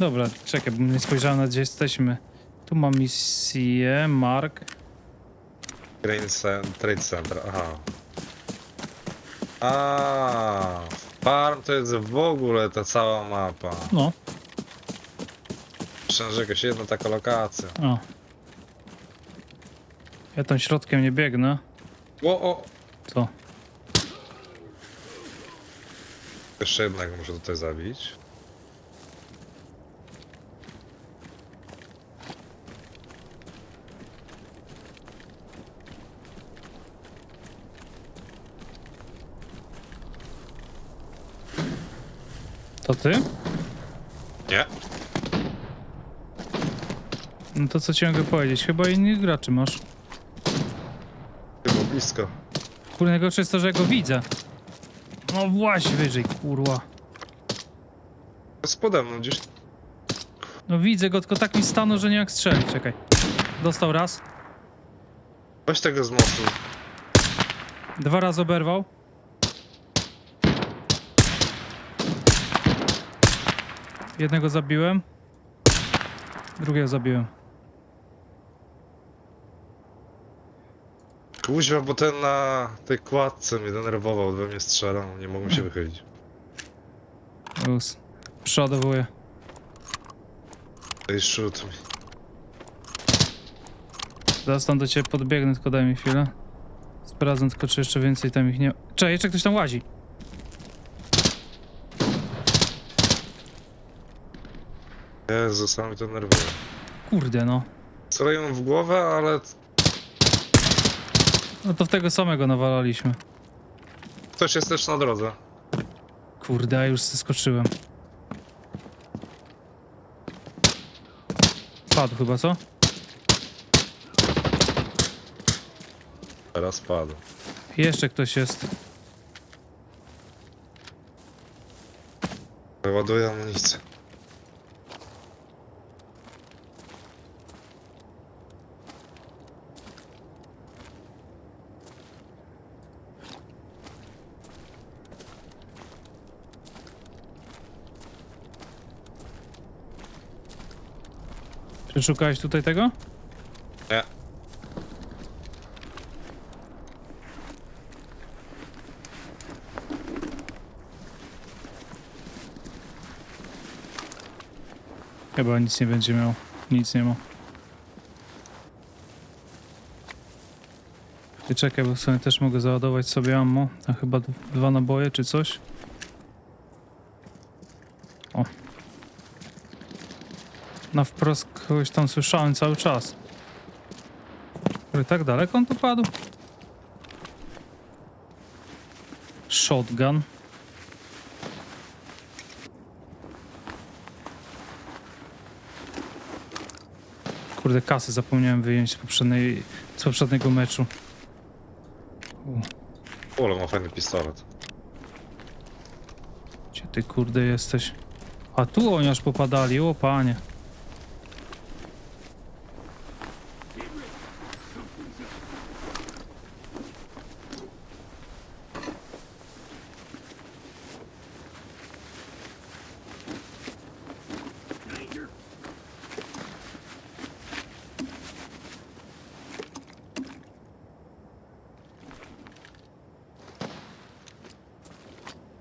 Dobra, czekaj, bo nie spojrzałem na gdzie jesteśmy. Tu mam misję, Mark. Green Cen- Trade Center, aha. A, farm to jest w ogóle ta cała mapa. No, Myślałem, że jakaś jedna taka lokacja. o. Ja tam środkiem nie biegnę. O, o! Co? Jeszcze jednego muszę tutaj zabić. To ty? Nie? No to co ci mogę powiedzieć? Chyba innych graczy masz. Było blisko. Kurde, najgorsze jest to, że ja go widzę. No właśnie wyżej, kurwa. Jest pode mną gdzieś. No widzę go, tylko tak mi stanął, że nie jak strzelić. Czekaj. Dostał raz. Weź tego z mostu. Dwa razy oberwał. Jednego zabiłem. Drugiego zabiłem. Kuźwa, bo ten na tej kładce mnie denerwował, we mnie strzelał, nie mogłem się wychylić. Luz. Przodowuję. Ej, shoot mi. Zaraz tam do ciebie podbiegnę, tylko daj mi chwilę. Sprawdzę tylko, czy jeszcze więcej tam ich nie... Czekaj, jeszcze ktoś tam łazi. Jezu, sami to nerwuje. Kurde, no. Celuję w głowę, ale No to w tego samego nawalaliśmy. ktoś jest też na drodze. Kurde, a już zeskoczyłem. Padł chyba, co? Teraz padł. Jeszcze ktoś jest. Wyładuję amunicję. Szukałeś tutaj tego? Nie. Chyba nic nie będzie miał. Nic nie ma. Ty czekaj, bo sobie też mogę załadować sobie ammo. A chyba dwa naboje czy coś. O. Na wprost kogoś tam słyszałem cały czas. Ale tak daleko on tu padł? Shotgun. Kurde, kasy zapomniałem wyjąć z, poprzedniej, z poprzedniego meczu. U, Ule, ma fajny pistolet. Gdzie ty kurde jesteś? A tu oni aż popadali, o panie.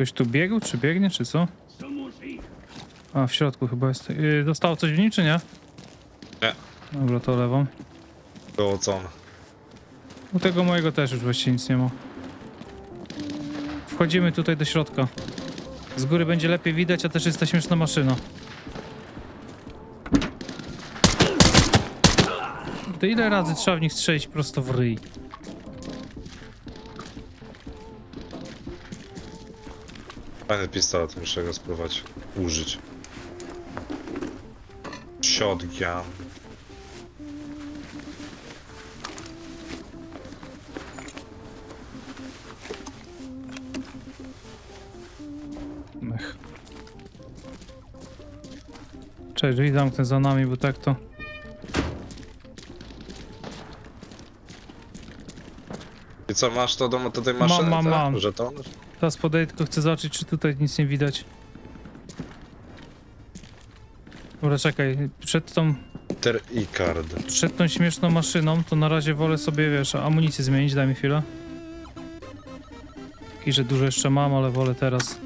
Ktoś tu biegł, czy biegnie, czy co? A, w środku chyba jest. Yy, dostało coś w nim, czy nie? Nie. Dobra, to lewą. Gołocony. U tego mojego też już właściwie nic nie ma. Wchodzimy tutaj do środka. Z góry będzie lepiej widać, a też jest ta śmieszna maszyna. To ile razy trzeba w nich strzelić prosto w ryj? Fajny pistolet, muszę go spróbować użyć. Shotgun. Mech. Cześć, drzwi zamknę za nami, bo tak to... I co, masz to do do tej maszyny? mam, tak? mam. Żeton? Teraz podejdę, tylko chcę zobaczyć, czy tutaj nic nie widać. Dobra, czekaj, przed tą, Ter i card. przed tą śmieszną maszyną to na razie wolę sobie, wiesz, amunicję zmienić, daj mi chwilę. I że dużo jeszcze mam, ale wolę teraz.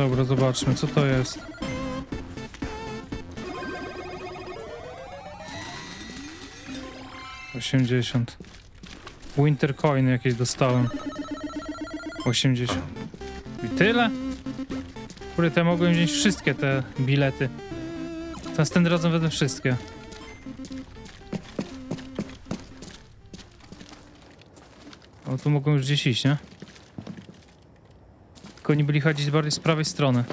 Dobra, zobaczmy, co to jest. Osiemdziesiąt. Winter coin jakieś dostałem. 80. I tyle? Kurde, ja mogłem wziąć wszystkie te bilety. Następnym razem będę wszystkie. O, tu mogą już gdzieś iść, nie? Tylko oni byli chodzić bardziej z prawej strony.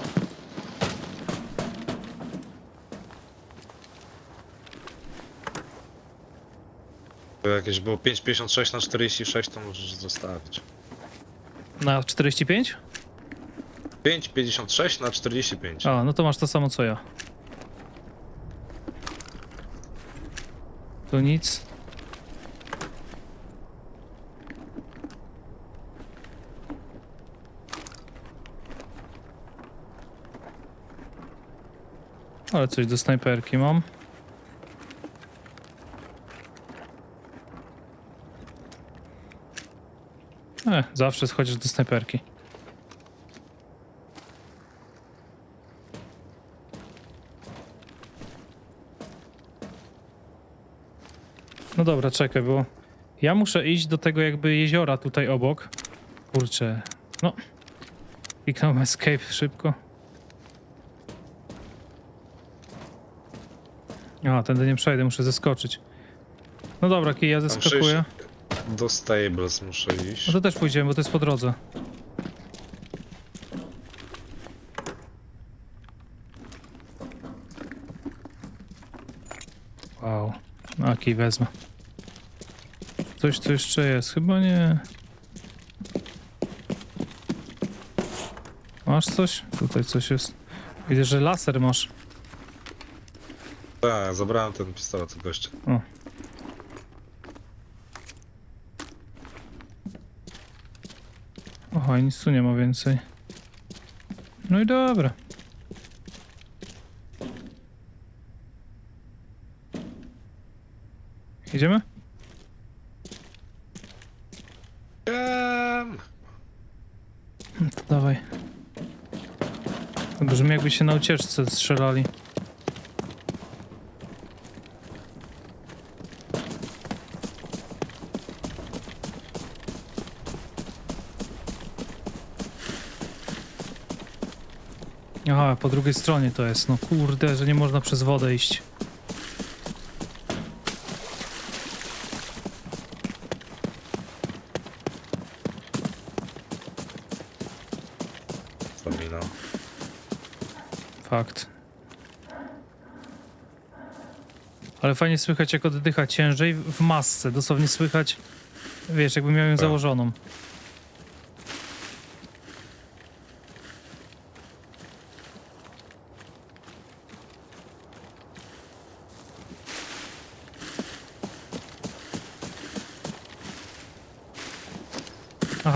To jakieś było 5,56 na 46, to możesz zostawić. Na 45? 5,56 na 45. A, no to masz to samo co ja. Tu nic. Ale coś do snajperki mam. E, zawsze schodzisz do snajperki. No dobra, czekaj, bo ja muszę iść do tego jakby jeziora tutaj obok. Kurczę, no. Kliknąłem escape szybko. A, tędy nie przejdę, muszę zeskoczyć. No dobra, kij, ja Tam zeskakuję. Do stables muszę iść. No to też pójdziemy, bo to jest po drodze. Wow. Aki wezmę. Coś tu jeszcze jest, chyba nie. Masz coś? Tutaj coś jest. Widzę, że laser masz. Tak, zabrałem ten pistolet od gościa. O. Oho, nic tu nie ma więcej. No i dobra. Idziemy? Wiem. To dawaj. To brzmi jakby się na ucieczce strzelali. Aha, po drugiej stronie to jest. No kurde, że nie można przez wodę iść. Fakt. Ale fajnie słychać, jak oddycha ciężej w masce. Dosłownie słychać, wiesz, jakby miał ją Tak. założoną.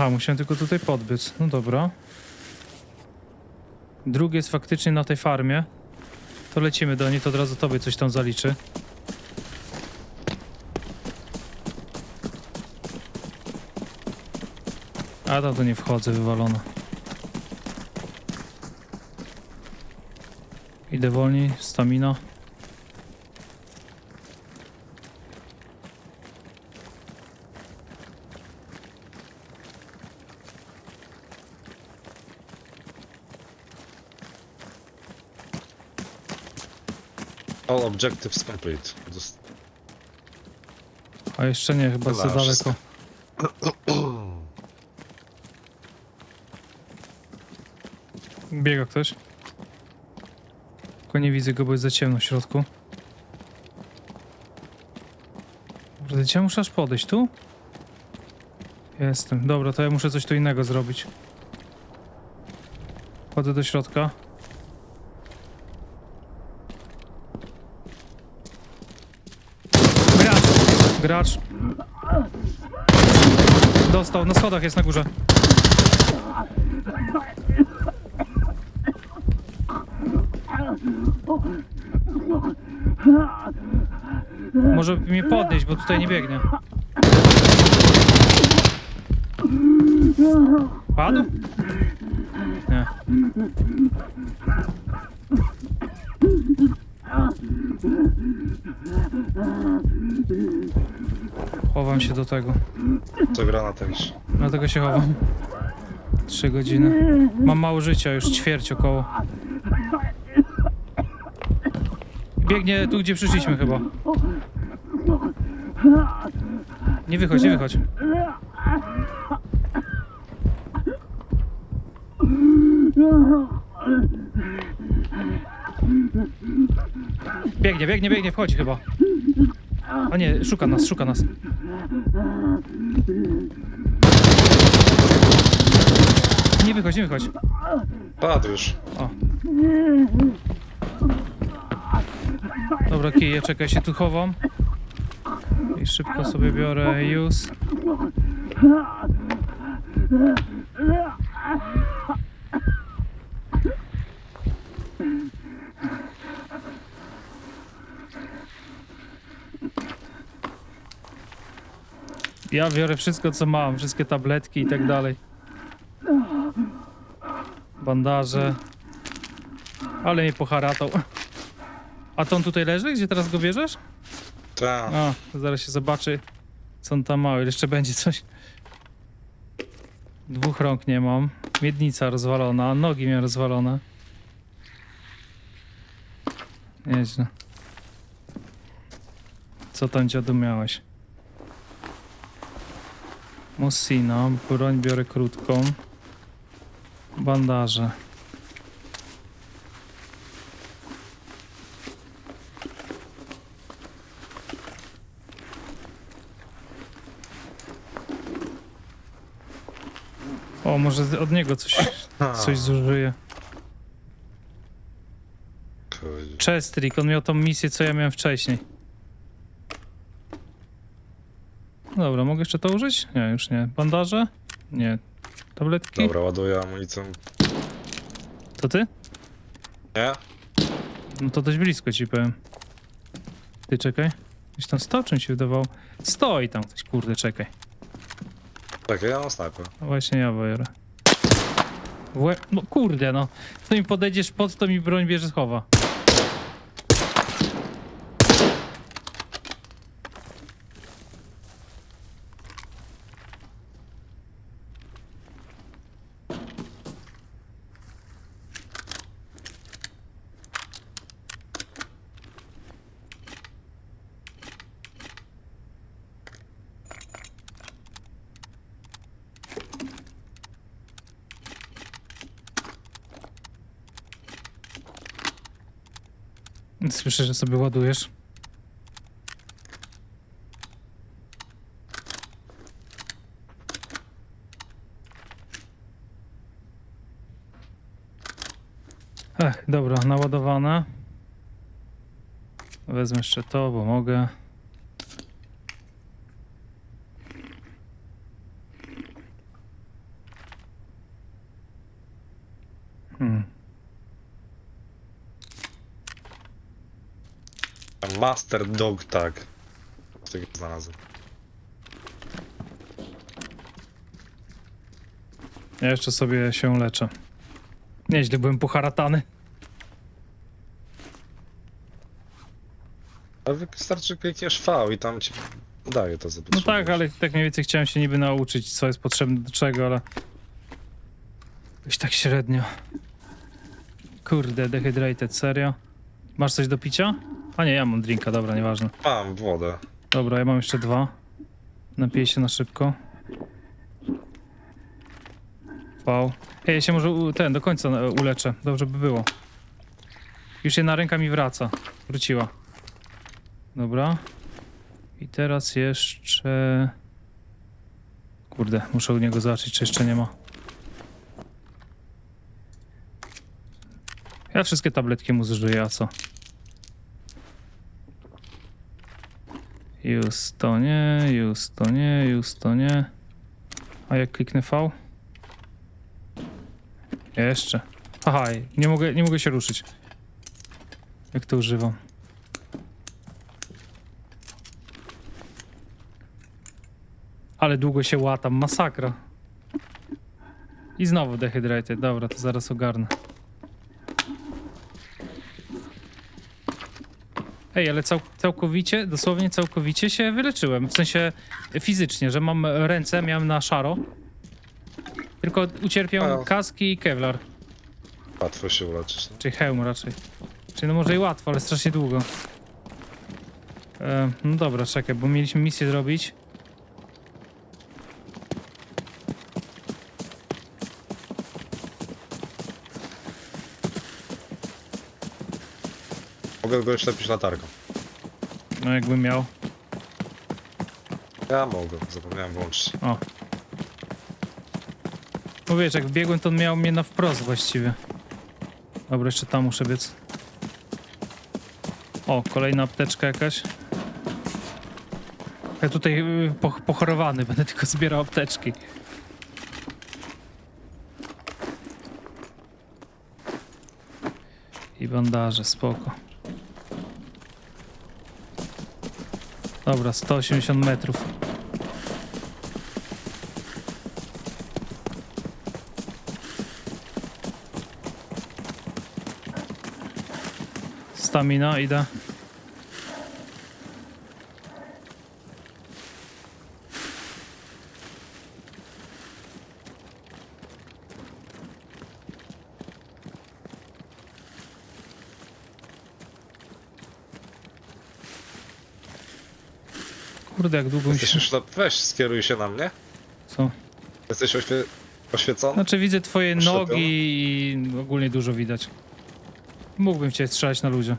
Aha, musiałem tylko tutaj podbiec. No dobra. Drugi jest faktycznie na tej farmie. To lecimy do niej, to od razu tobie coś tam zaliczy. A tam to nie wchodzę, wywalone. Idę wolniej, stamina. All objectives complete. Dost- A jeszcze nie, chyba za daleko. wszystko. Biega ktoś. Tylko nie widzę go, bo jest za ciemno w środku. Kurde, gdzie muszę aż podejść? Tu? Jestem. Dobra, to ja muszę coś tu innego zrobić. Wchodzę do środka. Gracz. Dostał, na schodach jest na górze. Może mnie podnieść, bo tutaj nie biegnie. Padł? Nie. Chowam się do tego. Co granat jakiś. Dlatego się chowam. Trzy godziny. Mam mało życia, już ćwierć około. Biegnie tu, gdzie przyszliśmy chyba. Nie wychodź, nie wychodź. Biegnie, biegnie, biegnie, wchodzi chyba. A nie, szuka nas, szuka nas. Nie wychodź, nie wychodź. Padł już. O. Dobra, kije, czekaj, się tu chowam. I szybko sobie biorę use. Ja biorę wszystko, co mam, wszystkie tabletki i tak dalej. Bandaże. Ale mnie poharatał. A to on tutaj leży? Gdzie teraz go bierzesz? Tak. A, zaraz się zobaczy, co on tam ma. Jeszcze będzie coś. Dwóch rąk nie mam. Miednica rozwalona, nogi miałem rozwalone. Nieźle. Co tam dziadu miałeś? Mosina, broń biorę krótką. Bandaże. O, może od niego coś, coś zużyje. kurde. Chestrik, on miał tą misję, co ja miałem wcześniej. Dobra, mogę jeszcze to użyć? Nie, już nie. Bandaże? Nie. Tabletki? Dobra, ładuję amunicją. To ty? Nie? No to dość blisko ci powiem. Ty czekaj. Gdzieś tam stał, czym się wydawał? Stoi tam ktoś, kurde, czekaj. Tak, ja mam snajper. No właśnie ja biorę. W łeb- No kurde, no. To mi podejdziesz pod, to mi broń bierze schowa. Słyszę, że sobie ładujesz. Ech, dobra, naładowane. Wezmę jeszcze to, bo mogę. Master Dog Tag. Tego znalazłem. Ja jeszcze sobie się leczę. Nieźle byłem poharatany. Ale wystarczy klikniesz V i tam ci daje to No tak, ale tak mniej więcej chciałem się niby nauczyć, co jest potrzebne do czego, ale... Już tak średnio. Kurde, dehydrated, serio? Masz coś do picia? A nie, ja mam drinka, dobra, nieważne. Mam wodę. Dobra, ja mam jeszcze dwa. Napiję się na szybko. Wow. Ej, ja się może u, ten, do końca e, uleczę. Dobrze by było. Już jedna ręka mi wraca. Wróciła. Dobra. I teraz jeszcze... Kurde, muszę u niego zobaczyć, czy jeszcze nie ma. Ja wszystkie tabletki mu zużyję, a co? Już to nie, już to nie, już to nie. A jak kliknę V? Jeszcze. Aha, nie mogę, nie mogę się ruszyć. Jak to używam? Ale długo się łatam, masakra. I znowu dehydrated. Dobra, to zaraz ogarnę. Ej, ale cał całkowicie, dosłownie całkowicie się wyleczyłem. W sensie fizycznie, że mam ręce, miałem na szaro. Tylko ucierpiał A. kaski i kevlar. Łatwo się uleczyć. No. Czy hełm raczej. Czyli no może i łatwo, ale strasznie długo. E, no dobra, czekaj, bo mieliśmy misję zrobić. Mogę go oślepić latarką. No jakbym miał. Ja mogę, zapomniałem włączyć. O. No wiesz, jak biegłem, to on miał mnie na wprost właściwie. Dobra, jeszcze tam muszę biec. O, kolejna apteczka jakaś. Ja tutaj y, po, pochorowany, będę tylko zbierał apteczki. I bandaże, spoko. Dobra, 180 metrów. Stamina, idę. Kurde, jak długo mi się... Weź, skieruj się na mnie. Co? Jesteś oświe... oświecony? Znaczy widzę twoje Oślepiony? nogi i ogólnie dużo widać. Mógłbym cię strzelać na ludzie.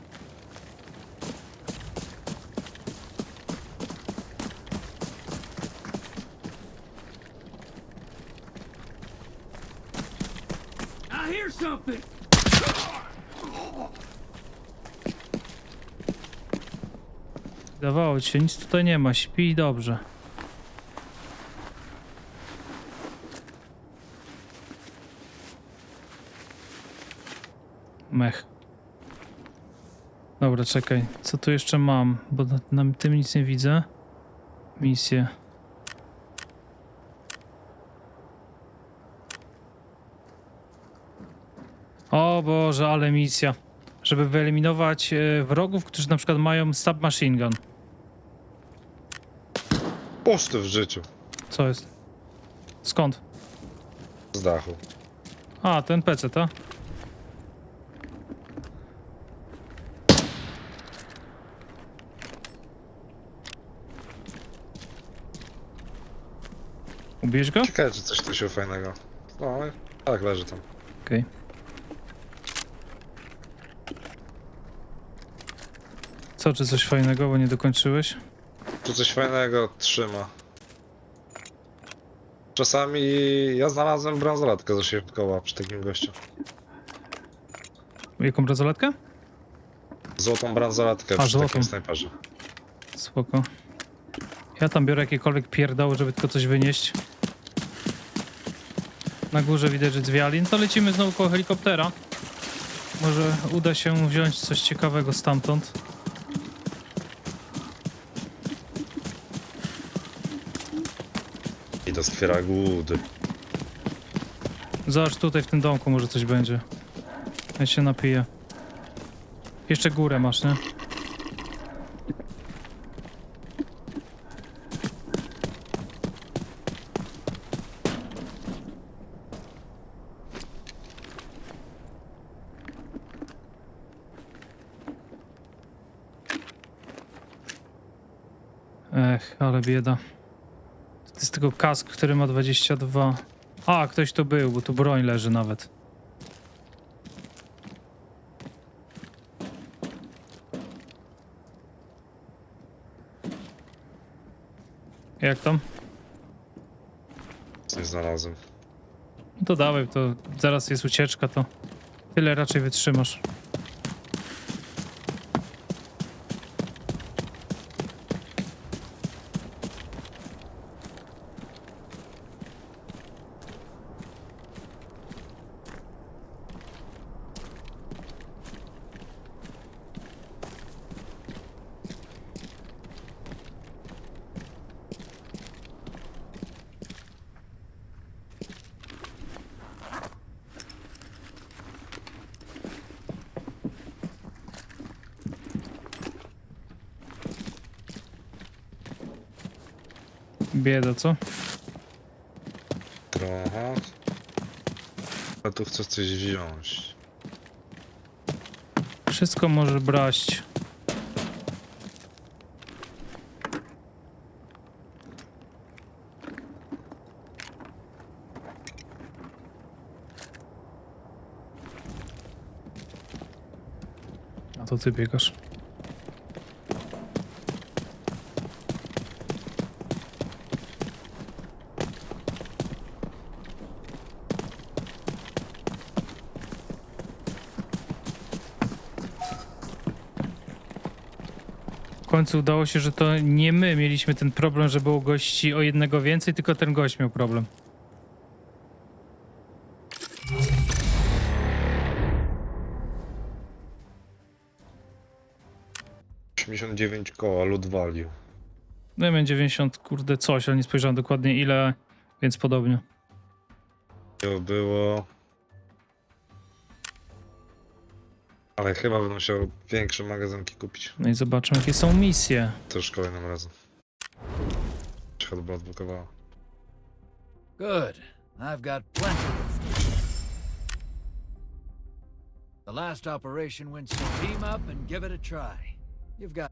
Się, nic tutaj nie ma, śpi dobrze. Mech. Dobra, czekaj, co tu jeszcze mam? Bo na, na tym nic nie widzę. Misję. O Boże, ale misja. Żeby wyeliminować e, wrogów, którzy na przykład mają submachine gun. Pusty w życiu. Co jest? Skąd? Z dachu. A, ten PC, ta? Ubierz go? Ciekawe, czy coś tu się fajnego. No, tak, leży tam. Okej. Co, czy coś fajnego, bo nie dokończyłeś? Tu coś fajnego trzyma. Czasami ja znalazłem bransoletkę ze środkowa przy takim gościu. Jaką bransoletkę? Złotą bransoletkę A, przy złotą. takim snajperze. Spoko. Ja tam biorę jakiekolwiek pierdoły, żeby tylko coś wynieść. Na górze widać, że Zwialin. To lecimy znowu koło helikoptera. Może uda się wziąć coś ciekawego stamtąd. I do skwiera głudy. Zobacz tutaj w tym domku może coś będzie. Ja się napiję. Jeszcze górę masz, nie? Ech, ale bieda. Tylko kask, który ma 22. A, ktoś tu był, bo tu broń leży nawet. Jak tam? Coś znalazłem. No to dawaj, to zaraz jest ucieczka, to tyle raczej wytrzymasz. Bieda, co? Trochę. A tu chcę coś wziąć. Wszystko może brać. A to ty biegasz. Końcu udało się, że to nie my mieliśmy ten problem, że było gości o jednego więcej, tylko ten gość miał problem. Osiemdziesiąt dziewięć koła, lud value. No ja miałem 90, kurde coś, ale nie spojrzałem dokładnie ile, więc podobnie. To było... Ale chyba będę musiał większe magazynki kupić. No i zobaczmy jakie są misje. To już kolejnym razem. Się chyba odblokowała. Good. I've got plenty of. The last operation went so team up and give it a try. You've got